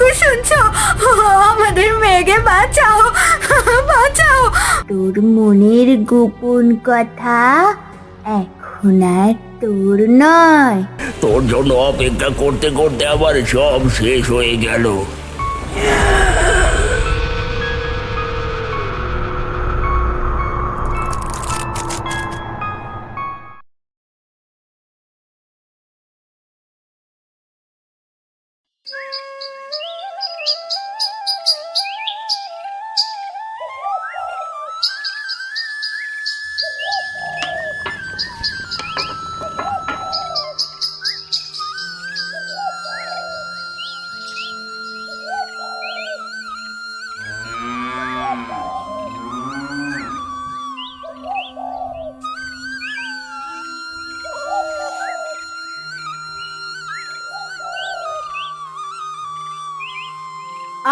ওগো শুনছো? আমাদের মেয়েকে বাঁচাও বাঁচাও। তোর মনের গোপন কথা এখন আর তোর নয়। তোর জন্য অপেক্ষা করতে করতে আবার সব শেষ হয়ে গেল।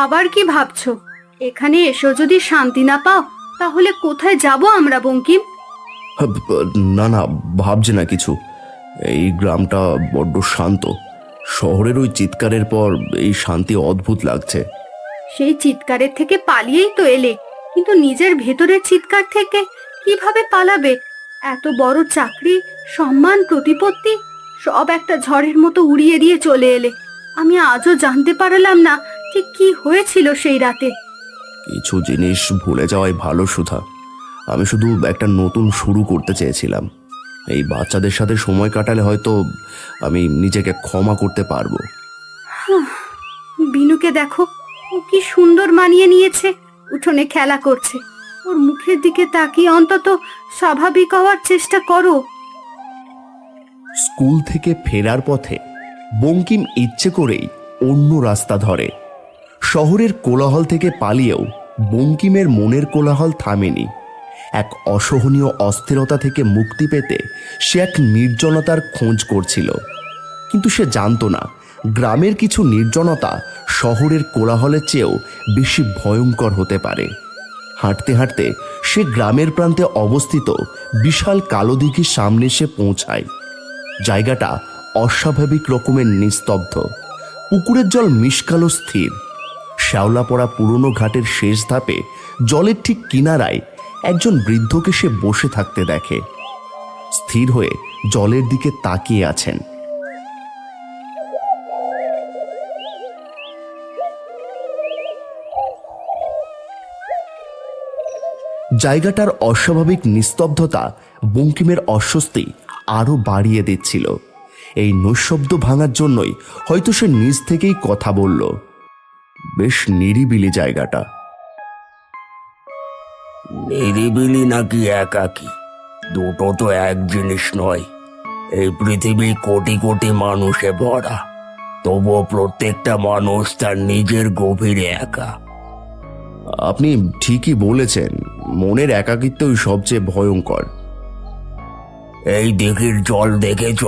আবার কি ভাবছ? এখানে এসো যদি শান্তি না পাও তাহলে কোথায় যাব আমরা বঙ্কিম? না না ভাবছে না কিছু। এই গ্রামটা বড্ড শান্ত। শহরের ওই চিৎকারের পর এই শান্তি অদ্ভুত লাগছে। সেই চিৎকারের থেকে পালিয়েই তো এলে কিন্তু নিজের ভেতরের চিৎকার থেকে কীভাবে পালাবে? এত বড় চাকরি সম্মান প্রতিপত্তি সব একটা ঝড়ের মতো উড়িয়ে দিয়ে চলে এলে। আমি আজও জানতে পারলাম না ঠিক কি হয়েছিল সেই রাতে? কিছু জিনিস ভুলে যাওয়াই ভালো সুধা। আমি শুধু একটা নতুন শুরু করতে চেয়েছিলাম। এই বাচ্চাদের সাথে সময় কাটালে হয়তো আমি নিজেকে ক্ষমা করতে পারব। বিনুকে দেখো ও কি সুন্দর মানিয়ে নিয়েছে। উঠোনে খেলা করছে। ওর মুখের দিকে তাকিয়ে অন্তত স্বাভাবিক হওয়ার চেষ্টা করো। স্কুল থেকে ফেরার পথে বঙ্কিম ইচ্ছে করেই অন্য রাস্তা ধরে। শহরের কোলাহল থেকে পালিয়েও বঙ্কিমের মনের কোলাহল থামেনি। এক অসহনীয় অস্থিরতা থেকে মুক্তি পেতে সে এক নির্জনতার খোঁজ করছিল। কিন্তু সে জানতো না, গ্রামের কিছু নির্জনতা শহরের কোলাহলের চেয়েও বেশি ভয়ঙ্কর হতে পারে। হাঁটতে হাঁটতে সে গ্রামের প্রান্তে অবস্থিত বিশাল কালো দিঘির সামনে সে পৌঁছায়। জায়গাটা অস্বাভাবিক রকমের নিস্তব্ধ। পুকুরের জল মিশকালো স্থির। শ্যাওলা পড়া পুরনো ঘাটের শেষ ধাপে, জলের ঠিক কিনারায় একজন বৃদ্ধকে সে বসে থাকতে দেখে। স্থির হয়ে জলের দিকে তাকিয়ে আছেন। জায়গাটার অস্বাভাবিক নিস্তব্ধতা বঙ্কিমের অস্বস্তি আরও বাড়িয়ে দিচ্ছিল। এই নৈশব্দ ভাঙার জন্যই হয়তো সে নিজ থেকেই কথা বলল। বেশ নিরিবিলি জায়গাটা। নিরিবিলি নাকি একাকি? দুটো তো এক জিনিস নয়। এই পৃথিবী কোটি কোটি মানুষে ভরা। তবুও প্রত্যেকটা মানুষ তার নিজের গভীরে একা। আপনি ঠিকই বলেছেন মনের একাকিত্বই সবচেয়ে ভয়ঙ্কর। এই দিঘির জল দেখেছ?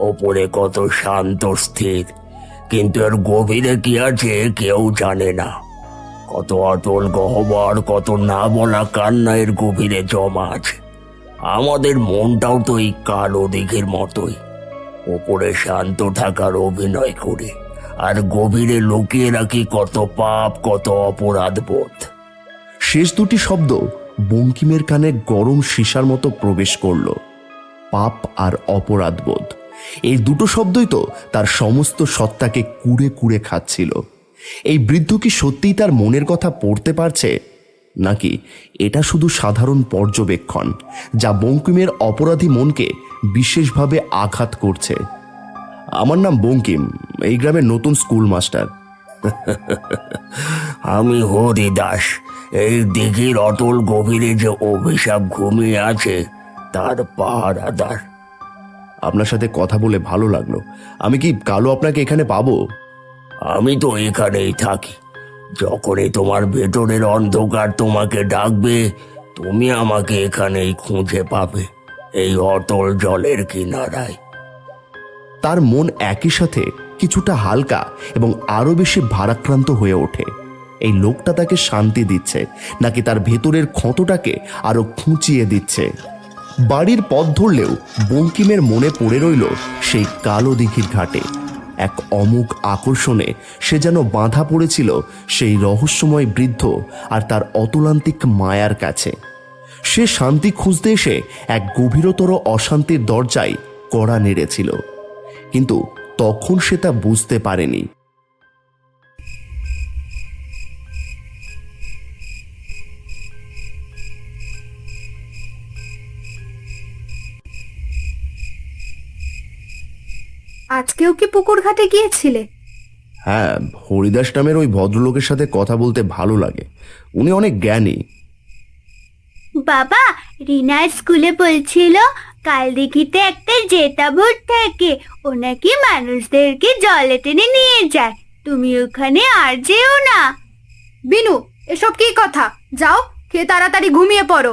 ওপরে কত শান্ত স্থির। কিন্তু এর গভীরে কি আছে কেউ জানে না। কত অটল গহ্বর, কত না বলা কান্না এর গভীরে জমা আছে। আমাদের মনটাও তো এই কালো দিঘির মতোই। ওপরে শান্ত থাকার অভিনয় করে, আর গভীরে লুকিয়ে রাখি কত পাপ, কত অপরাধ বোধ। শেষ দুটি শব্দ বঙ্কিমের কানে গরম সীসার মতো প্রবেশ করল। পাপ আর অপরাধবোধ এই দুটো শব্দই তো তার সমস্ত সত্তাকে কুড়ে কুড়ে খাচ্ছিল। এই বৃদ্ধ কি সত্যিই তার মনের কথা পড়তে পারছে? নাকি এটা শুধু সাধারণ পর্যবেক্ষণ, যা বঙ্কিমের অপরাধী মনকে বিশেষভাবে আঘাত করছে? আমার নাম বঙ্কিম, এই গ্রামের নতুন স্কুল মাস্টার। আমি হরি দাস এই দিঘির অতল গভীরে যে অভিশাপ ঘুমিয়ে আছে, তার পাহারাদার। আপনার সাথে কথা বলে ভালো লাগল। আমি কি কালো আপনাকে এখানে পাবো? আমি তো এখানেই থাকি। যখনই তোমার ভেতরের অন্ধকার তোমাকে ডাকবে তুমি আমাকে এখানেই খুঁজে পাবে। এই অতল জলের কিনারায়। তার মন একই সাথে কিছুটা হালকা এবং আরও বেশি ভারাক্রান্ত হয়ে ওঠে। এই লোকটা তাকে শান্তি দিচ্ছে নাকি তার ভেতরের ক্ষতটাকে আরও খুঁচিয়ে দিচ্ছে। বাড়ির পথ ধরলেও বঙ্কিমের মনে পড়ে রইল সেই কালো দিঘির ঘাটে। এক অমুক আকর্ষণে সে যেন বাঁধা পড়েছিল সেই রহস্যময় বৃদ্ধ আর তার অতুলান্তিক মায়ার কাছে। সে শান্তি খুঁজতে এসে এক গভীরতর অশান্তির দরজায় কড়া নেড়েছিল। কিন্তু তখন সে তা বুঝতে পারেনি। আজকেও কি পুকুর ঘাটে গিয়েছিলে? হ্যাঁ হরিদাস নামের ওই ভদ্রলোকের সাথে কথা বলতে ভালো লাগে। উনি অনেক জ্ঞানী। বাবা রিনা স্কুলে বলছিল কাল দিঘিতে একটা জেতা ভূত থাকে। ও নাকি মানুষদেরকে জলে টেনে নিয়ে যায়। তুমি ওখানে আর যেও না। বিনু এসব কি কথা? যাও খেয়ে তাড়াতাড়ি ঘুমিয়ে পড়ো।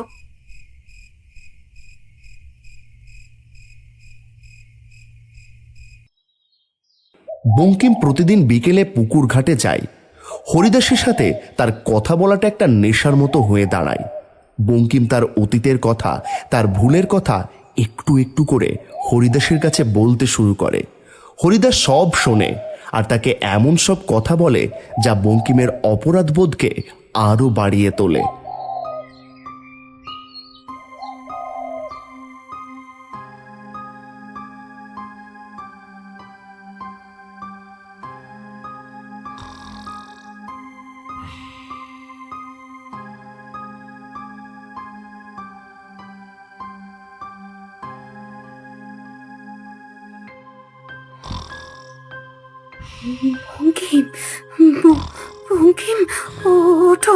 বঙ্কিম প্রতিদিন বিকেলে পুকুর ঘাটে যায়। হরিদাসের সাথে তার কথা বলাটা একটা নেশার মতো হয়ে দাঁড়ায়। বঙ্কিম তার অতীতের কথা, তার ভুলের কথা একটু একটু করে হরিদাসের কাছে বলতে শুরু করে। হরিদাস সব শোনে আর তাকে এমন সব কথা বলে যা বঙ্কিমের অপরাধবোধকে আরও বাড়িয়ে তোলে। বঙ্কিম বঙ্কিম ওঠো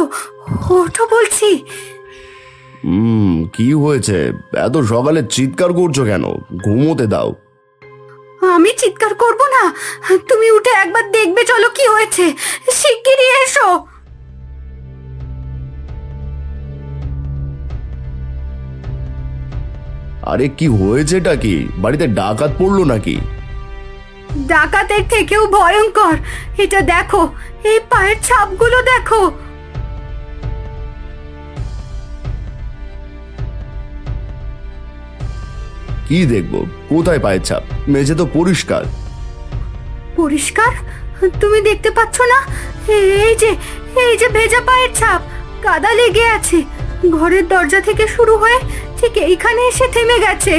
ওঠো বলছি। হুম কি হয়েছে? এত সকালে চিৎকার করছ কেন? ঘুমোতে দাও। আমি চিৎকার করব না? তুমি উঠে একবার দেখবে চলো কি হয়েছে। শিগগিরই এসো। আরে কি হয়েছেটা কি? বাড়িতে ডাকাত পড়ল নাকি? ডাকাতের থেকেও ভয়ঙ্কর। এটা দেখো এই পায়ের ছাপগুলো দেখো। কি দেখব? কোথায় পায়ের ছাপ? মেঝে তো পরিষ্কার। পরিষ্কার? তুমি দেখতে পাচ্ছ না? এই যে এই যে ভেজা পায়ের ছাপ কাদা লেগে আছে। ঘরের দরজা থেকে শুরু হয়ে ঠিক এইখানে এসে থেমে গেছে।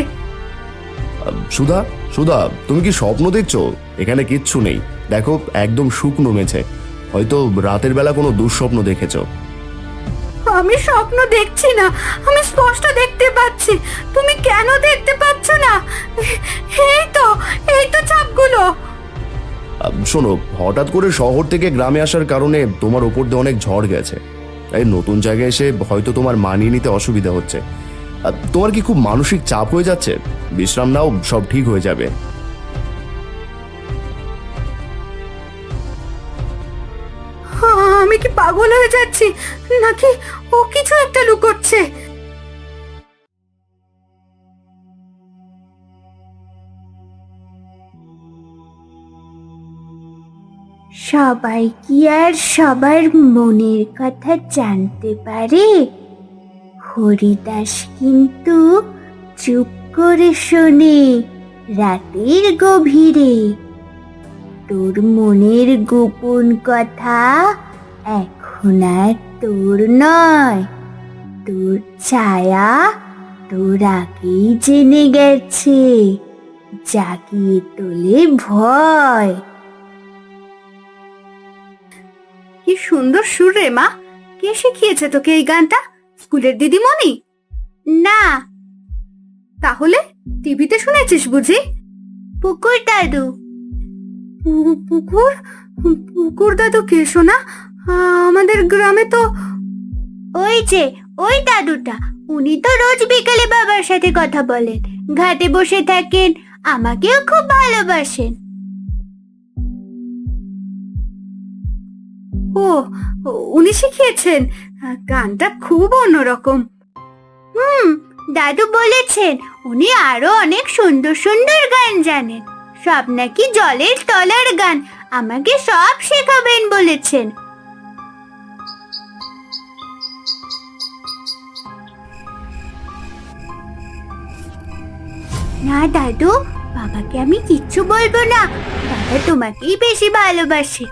সুধা সুধা তুমি কি স্বপ্ন দেখছ? এখানে কিচ্ছু নেই। দেখো একদম শুকনো মেছে হয়তো রাতের বেলা কোনো দুঃস্বপ্ন দেখেছ। আমি স্বপ্ন দেখছি না। আমি স্পষ্ট দেখতে পাচ্ছি। তুমি কেন দেখতে পাচ্ছ না? এই তো এই তো ছাপগুলো আহ, শোনো হঠাৎ করে শহর থেকে গ্রামে আসার কারণে তোমার ওপর দিয়ে অনেক ঝড় গেছে। এই নতুন জায়গায় এসে হয়তো তোমার মানিয়ে নিতে অসুবিধা হচ্ছে। তোমার কি খুব মানসিক চাপ হয়ে যাচ্ছে? বিশ্রাম নাও সব ঠিক হয়ে যাবে। আমি কি পাগল হয়ে যাচ্ছি? নাকি ও কিছু একটা লুকোচ্ছে? সবাই কি আর সবার মনের কথা জানতে পারে? হরিদাস কিন্তু চুপ করে শোনে রাতের গভীরে। তোর মনের গোপন কথা এখন আর তোর নয়। তোর ছায়া তোর আগেই জেনে গেছে, জাগিয়ে তোলে ভয়। কি সুন্দর সুর রে মা। কে শিখিয়েছে তোকে এই গানটা? স্কুলের দিদিমণি? না। তাহলে টিভিতে শুনেছিস বুঝি? পুকুর দাদু। পুকুর? পুকুর দাদু কে শোনা আমাদের গ্রামে তো ওই যে ওই দাদুটা। উনি তো রোজ বিকেলে বাবার সাথে কথা বলেন ঘাটে বসে থাকেন আমাকেও খুব ভালোবাসেন। ও উনি শিখিয়েছেন। গানটা খুব অন্যরকম। হুম, দাদু বলেছেন, উনি আরও অনেক সুন্দর সুন্দর গান জানেন। সব নাকি জলের তলার গান, আমাকে সব শেখাবেন বলেছেন। না দাদু, বাবাকে আমি কিচ্ছু বলব না, বাবা তোমাকেই বেশি ভালোবাসে।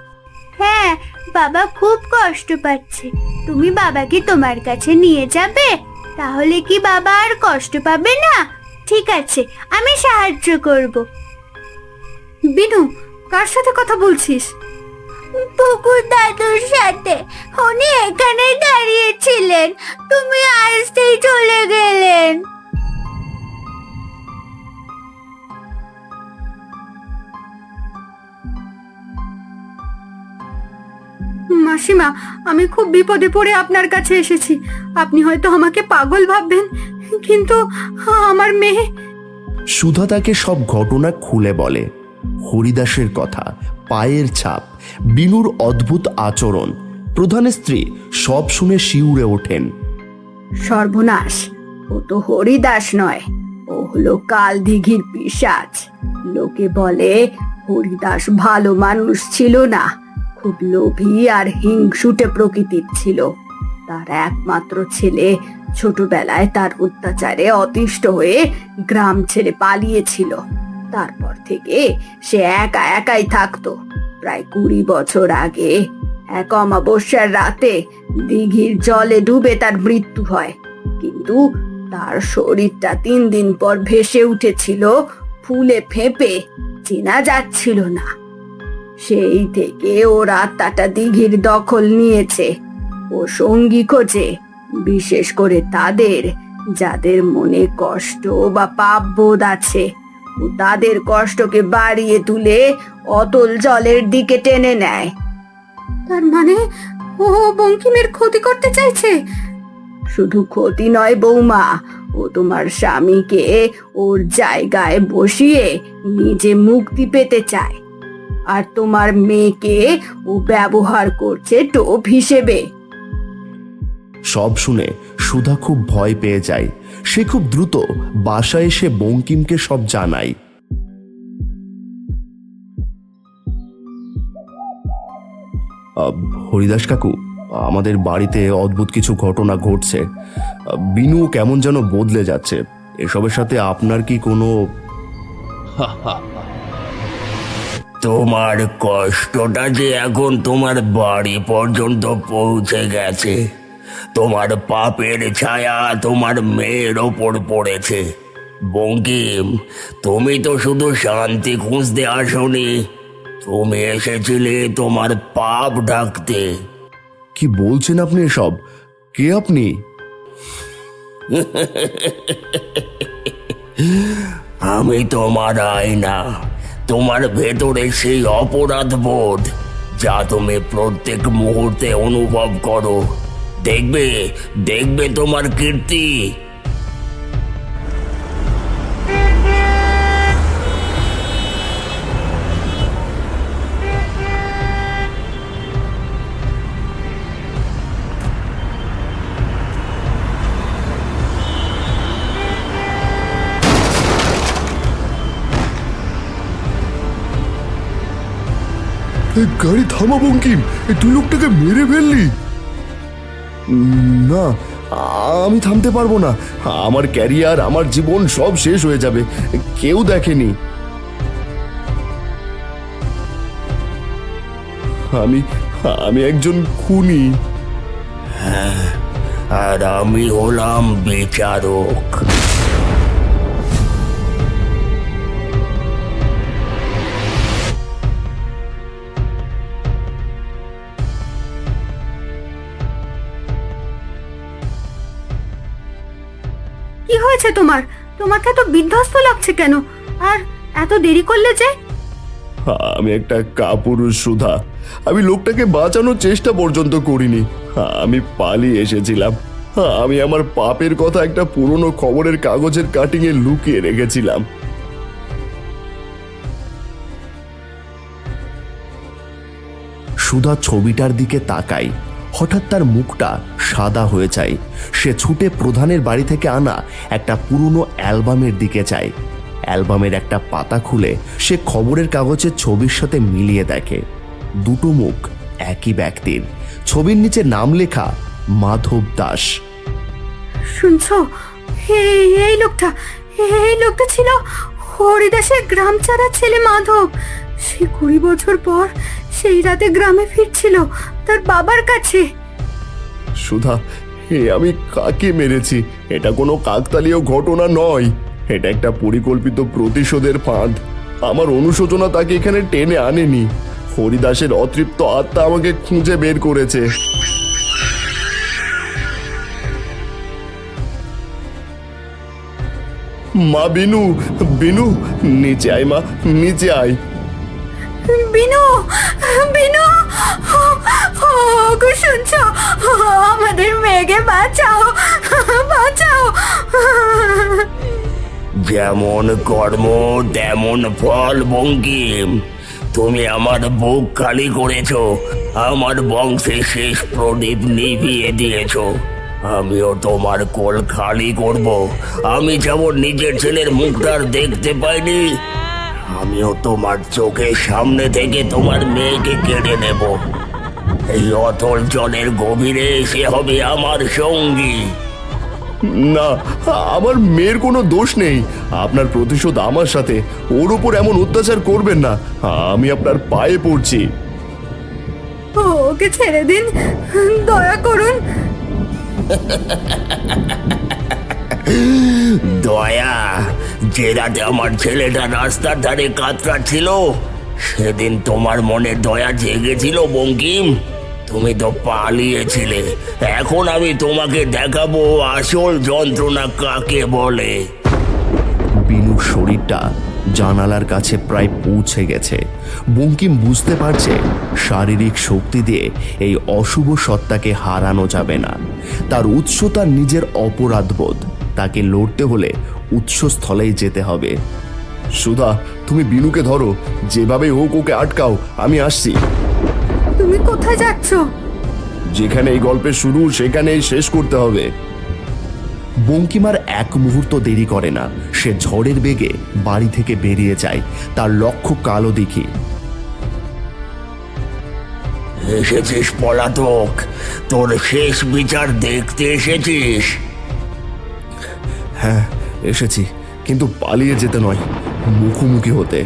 হ্যাঁ বাবা খুব কষ্ট পাচ্ছে। তুমি বাবাকে তোমার কাছে নিয়ে যাবে? তাহলে কি বাবা আর কষ্ট পাবে না? ঠিক আছে আমি সাহায্য করব। বিনু কার সাথে কথা বলছিস? পুকুর দাদুর সাথে। উনি এখানে দাঁড়িয়েছিলেন তুমি আসতেই চলে গেলেন। মাসিমা আমি খুব বিপদে পড়ে আপনার কাছে এসেছি। আপনি হয়তো আমাকে পাগল ভাববেন কিন্তু আমার মেয়ে সুধা তাকে সব ঘটনা খুলে বলে। হরিদাসের কথা পায়ের ছাপ বিনুর অদ্ভুত আচরণ। প্রধান স্ত্রী সব শুনে শিউরে ওঠেন। সর্বনাশ ও তো হরিদাস নয় ও হলো কাল দিঘির পিসাচ। লোকে বলে হরিদাস ভালো মানুষ ছিল না। খুব লোভী আর হিংসুটে প্রকৃতির ছিল। তার একমাত্র ছেলে ছোটবেলায় তার অত্যাচারে অতিষ্ঠ হয়ে গ্রাম ছেড়ে পালিয়েছিল। তারপর থেকে সে একা একাই থাকতো। প্রায় কুড়ি বছর আগে এক অমাবস্যার রাতে দিঘির জলে ডুবে তার মৃত্যু হয়। কিন্তু তার শরীরটা তিন দিন পর ভেসে উঠেছিল, ফুলে ফেঁপে, চেনা যাচ্ছিল না। সেই থেকে ওর আত্মাটা দিঘির দখল নিয়েছে। ও সঙ্গী খোঁজে বিশেষ করে তাদের যাদের মনে কষ্ট বা পাপ বোধ আছে। ও তাদের কষ্টকে বাড়িয়ে তুলে অতল জলের দিকে টেনে নেয়। তার মানে ও বঙ্কিমের ক্ষতি করতে চাইছে? শুধু ক্ষতি নয় বৌমা ও তোমার স্বামীকে ওর জায়গায় বসিয়ে নিজে মুক্তি পেতে চায়। আর তোমার মেয়েকে ও ব্যবহার করছে টোপ হিসেবে। সব শুনে সুধা খুব ভয় পেয়ে যায়। সে খুব দ্রুত বাসায় এসে বঙ্কিমকে সব জানায়। আহ, হরিদাস কাকু আমাদের বাড়িতে অদ্ভুত কিছু ঘটনা ঘটছে। বিনু কেমন যেন বদলে যাচ্ছে। এসবের সাথে আপনার কি কোনো তোমার কষ্টটা যে এখন তোমার বাড়ি পর্যন্ত পৌঁছে গেছে। তোমার পাপের ছায়া তোমার মেয়ের ওপর পড়েছে। বঙ্কিম তুমি তো শুধু শান্তি খুঁজতে আসনি। তুমি এসেছিলে তোমার পাপ ঢাকতে। কি বলছেন আপনি এসব? কে আপনি? আমি তোমার আয়না। তোমার ভেতরে সেই অপরাধ বোধ যা তুমি প্রত্যেক মুহূর্তে অনুভব করো। দেখবে দেখবে তোমার কীর্তি। গাড়ি থামা বঙ্কিম তুই লোকটাকে মেরে ফেললি। না, আমি থামতে পারব না। আমার ক্যারিয়ার, আমার জীবন সব শেষ হয়ে যাবে। কেউ দেখেনি। আমি আমি একজন খুনি। হ্যাঁ আর আমি হলাম বিচারক। হয়েছে তোমার? তোমাকে এত বিধ্বস্ত লাগছে কেন? আর এত দেরি করলে যে? আমি একটা কাপুরুষ সুধা। আমি লোকটাকে বাঁচানোর চেষ্টা পর্যন্ত করিনি। আমি পালিয়ে এসেছিলাম। আমি আমার পাপের কথা একটা পুরনো খবরের কাগজের কাটিংয়ে লুকিয়ে রেখেছিলাম। সুধা ছবিটার দিকে তাকাই। হঠাৎ তার মুখটা সাদা হয়ে যায়। সে ছুটে প্রধানের বাড়ি থেকে আনা একটা পুরনো অ্যালবামের দিকে যায়। অ্যালবামের একটা পাতা খুলে সে খবরের কাগজের ছবির সাথে মিলিয়ে দেখে। দুটো মুখ একই ব্যক্তির। ছবির নিচে নাম লেখা, মাধব দাস। শুনছো? এই লোকটা এই লোকটা ছিল হরিদাসের গ্রাম ছাড়া ছেলে মাধব। সে কুড়ি বছর পর সেই রাতে গ্রামে ফিরছিল তার বাবার কাছে। সুধা হে আমি কাকে মেরেছি? এটা কোনো কাকতালীয় ঘটনা নয়। এটা একটা পরিকল্পিত প্রতিশোধের ফাঁদ। আমার অনুশোচনা তাকে এখানে টেনে আনেনি। হরিদাসের অতৃপ্ত আত্মা আমাকে খুঁজে বের করেছে। মা, বিনু বিনু, নিচে আয় মা, নিচে আয়। বিনু বিনু শুনছো? আমাদের বাঁচাও বাঁচাও। যেমন কর্ম, তেমন ফল, বঙ্কিম। তুমি আমার বুক খালি করেছ, আমার বংশে শেষ প্রদীপ নিভিয়ে দিয়েছ। আমিও তোমার কোল খালি করব। আমি যেমন নিজের ছেলের মুখটার দেখতে পাইনি আমিও তোমার চোখের সামনে থেকে তোমার মেয়েকে কেড়ে নেব। এই অতল জলের গভীরে এসে হবে আমার সঙ্গী। না আমার মেয়ের কোনো দোষ নেই। আপনার প্রতিশোধ আমার সাথে। ওর উপর এমন অত্যাচার করবেন না। আমি আপনার পায়ে পড়ছি। ওকে ছেড়ে দিন। দয়া করুন। দয়া। যে রাতে আমার ছেলেটা রাস্তার ধারে কাতরাচ্ছিল সেদিন তোমার মনে দয়া জেগেছিল, বঙ্কিম। তুমি তো পালিয়েছিলে। এখন আমি তোমাকে দেখাবো আসল যন্ত্রণা কাকে বলে। বিনুর শরীরটা জানালার কাছে প্রায় পৌঁছে গেছে। বঙ্কিম বুঝতে পারছে শারীরিক শক্তি দিয়ে এই অশুভ সত্তাকে হারানো যাবে না। তার উৎস তার নিজের অপরাধবোধ। তাকে লড়তে হলে উৎসস্থলেই যেতে হবে। সুধা তুমি বিনুকে ধরো। যেভাবে হোক ওকে আটকাও। আমি আসছি। তুমি কোথায় যাচ্ছ? যেখানে এই গল্পের শুরু সেখানেই শেষ করতে হবে। বঙ্কিমার এক মুহূর্ত দেরি করে না। সে ঝড়ের বেগে বাড়ি থেকে বেরিয়ে যায়। তার লক্ষ্য কালো দেখি। এসেছিস পলাতক। তোর শেষ বিচার দেখতে এসেছিস। হ্যাঁ এসেছি কিন্তু পালিয়ে যেতে নয় মুখোমুখি হতে।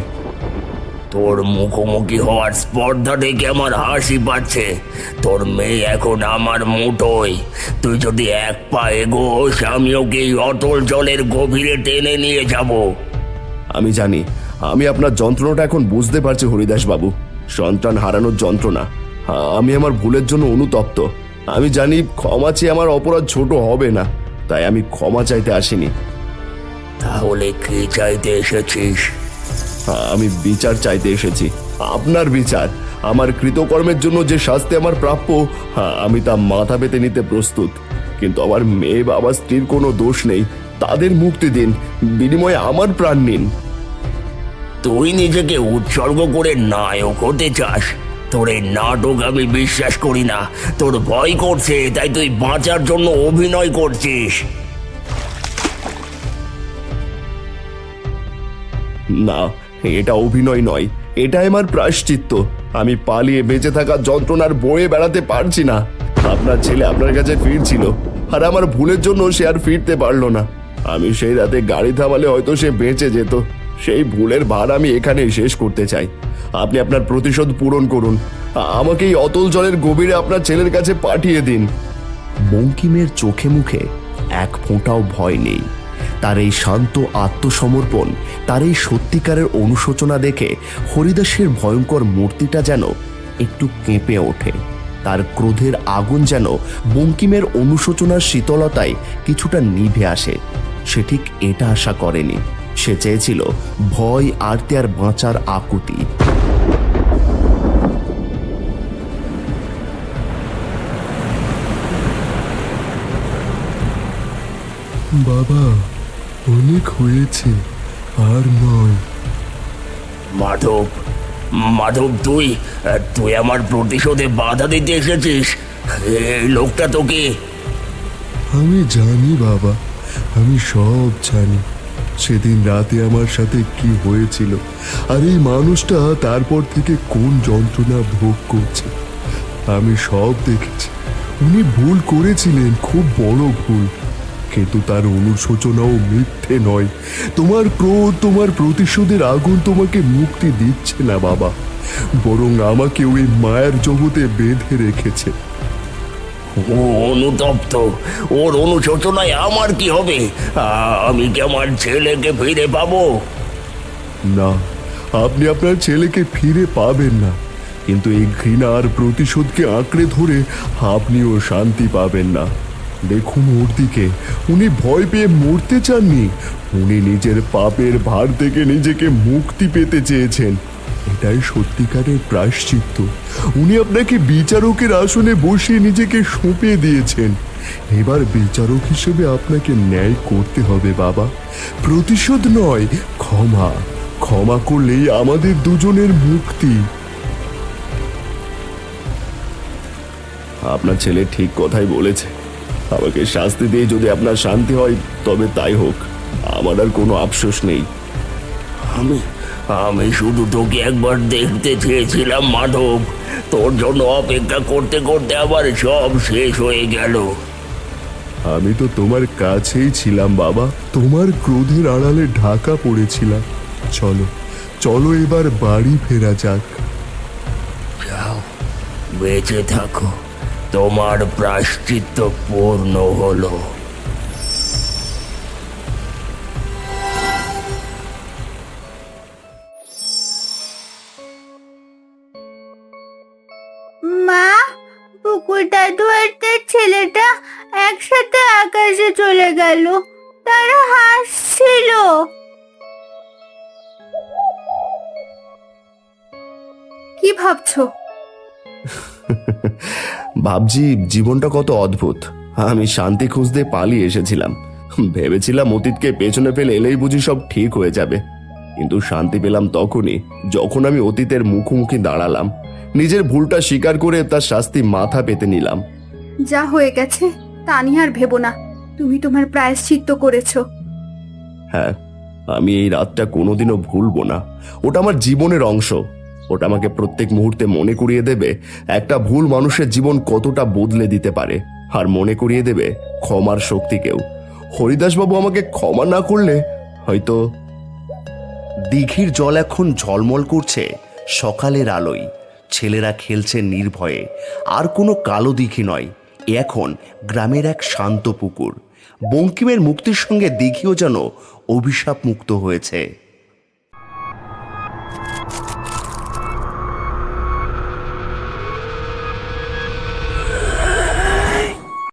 তোর মুখোমুখি হওয়ার স্পর্ধা দেখে আমার হাসি পাচ্ছে। তোর মেয়ে এখন আমার মুঠোয় তুই যদি এক পা এগোস আমি ওকে অটল জলের গভীরে টেনে নিয়ে যাব। আমি জানি আমি আপনার যন্ত্রণাটা এখন বুঝতে পারছি হরিদাস বাবু সন্তান হারানোর যন্ত্রণা। আমি আমার ভুলের জন্য অনুতপ্ত। আমি জানি ক্ষমা চেয়ে আমার অপরাধ ছোট হবে না তাই আমি ক্ষমা চাইতে আসিনি। তাহলে কি চাইতে এসেছিস? আমি বিচার চাইতে এসেছি। আপনার বিচার আমার কৃতকর্মের জন্য যে শাস্তি আমার প্রাপ্য হ্যাঁ, আমি তা মাথা পেতে নিতে প্রস্তুত। কিন্তু আমার মেয়ে বাবা স্ত্রীর কোনো দোষ নেই। তাদের মুক্তি দিন বিনিময়ে আমার প্রাণ নিন। তুই নিজেকে উৎসর্গ করে নায়ক হতে চাস। তোর এই নাটক আমি বিশ্বাস করি না। তোর ভয় করছে তাই তুই বাঁচার জন্য অভিনয় করছিস। না, এটা অভিনয় নয়। এটা আমার প্রায়শ্চিত্ত। আমি পালিয়ে বেঁচে থাকা যন্ত্রণার বয়ে বেড়াতে পারছি না। আপনার ছেলে আপনার কাছে ফিরছিল, আর আমার ভুলের জন্য সে আর ফিরতে পারল না। আমি সেই রাতে গাড়ি থামালে হয়তো সে বেঁচে যেত। সেই ভুলের ভার আমি এখানেই শেষ করতে চাই। আপনি আপনার প্রতিশোধ পূরণ করুন। আমাকে এই অতল জলের গভীরে আপনার ছেলের কাছে পাঠিয়ে দিন। বঙ্কিমের চোখে মুখে এক ফোঁটাও ভয় নেই। তার এই শান্ত আত্মসমর্পণ, তার এই সত্যিকারের অনুশোচনা দেখে হরিদাসের ভয়ঙ্কর মূর্তিটা যেন একটু কেঁপে ওঠে। তার ক্রোধের আগুন যেন বঙ্কিমের অনুশোচনার শীতলতায় কিছুটা নিভে আসে। সে ঠিক এটা আশা করেনি। সে চেয়েছিল ভয় আরতে আর বাঁচার আকুতি। বাবা অনেক হয়েছে আর নয়। মাধব মাধব তুই তুই আমার প্রতিশোধে বাধা দিতে এসেছিস। এই লোকটা তোকে। আমি জানি বাবা আমি সব জানি। সেদিন রাতে আমার সাথে কি হয়েছিল আর এই মানুষটা তারপর থেকে কোন যন্ত্রণা ভোগ করছে আমি সব দেখেছি। উনি ভুল করেছিলেন খুব বড় ভুল। কিন্তু তার অনুশোচনাও মিথ্যে নয়। তোমার ক্রোধ তোমার প্রতিশোধের আগুন তোমাকে মুক্তি দিচ্ছে না বাবা। বরং আমাকে ওই মায়ের জগতে বেঁধে রেখেছে। ও অনুতপ্ত ওর অনুশোচনায় আমার কি হবে? আমি কি আমার ছেলেকে ফিরে পাবো? না আপনি আপনার ছেলেকে ফিরে পাবেন না। কিন্তু এই ঘৃণা আর প্রতিশোধকে আঁকড়ে ধরে আপনিও শান্তি পাবেন না। দেখুন ওর দিকে উনি ভয় পেয়ে মরতে চাননি। উনি নিজের পাপের ভার থেকে নিজেকে মুক্তি পেতে চেয়েছেন। এটাই সত্যিকারের প্রায়শ্চিত্ত। উনি আপনাকে বিচারকের আসনে বসিয়ে নিজেকে সঁপে দিয়েছেন। এবার বিচারক হিসেবে আপনাকে ন্যায় করতে হবে, বাবা। প্রতিশোধ নয়, ক্ষমা। ক্ষমা করলেই আমাদের দুজনের মুক্তি। আপনার ছেলে ঠিক কথাই বলেছে। আমাকে শাস্তি দিয়ে যদি আপনার শান্তি হয় তবে তাই হোক। আমার আর কোনো আফসোস নেই। আমি আমি শুধু তোকে একবার দেখতে চেয়েছিলাম মাধব। তোর জন্য অপেক্ষা করতে করতে আবার সব শেষ হয়ে গেল। আমি তো তোমার কাছেই ছিলাম বাবা। তোমার ক্রোধের আড়ালে ঢাকা পড়েছিলাম। চলো চলো এবার বাড়ি ফেরা যাক। যাও বেঁচে থাকো। তোমার প্রাশ্চিত্য পূর্ণ হলো। মা পুকুরটা ধরতে ছেলেটা একসাথে আকাশে চলে গেল। তারা হাসছিল। কি ভাবছ? ভাবছি জীবনটা কত অদ্ভুত। আমি শান্তি খুঁজতে পালিয়ে এসেছিলাম। ভেবেছিলাম অতীতকে পেছনে ফেলে এলেই বুঝি সব ঠিক হয়ে যাবে। কিন্তু শান্তি পেলাম তখনই যখন আমি অতীতের মুখোমুখি দাঁড়ালাম। নিজের ভুলটা স্বীকার করে তার শাস্তি মাথা পেতে নিলাম। যা হয়ে গেছে তা নিয়ে আর ভেবো না। তুমি তোমার প্রায়শ্চিত্ত করেছ। হ্যাঁ আমি এই রাতটা কোনোদিনও ভুলবো না। ওটা আমার জীবনের অংশ। ওটা আমাকে প্রত্যেক মুহূর্তে মনে করিয়ে দেবে একটা ভুল মানুষের জীবন কতটা বদলে দিতে পারে। আর মনে করিয়ে দেবে ক্ষমার শক্তিকেও হরিদাসবাবু আমাকে ক্ষমা না করলে হয়তো দিঘির জল এখন ঝলমল করছে সকালের আলোয়। ছেলেরা খেলছে নির্ভয়ে। আর কোনো কালো দিঘি নয়। এখন গ্রামের এক শান্ত পুকুর। বঙ্কিমের মুক্তির সঙ্গে দিঘিও যেন অভিশাপ মুক্ত হয়েছে।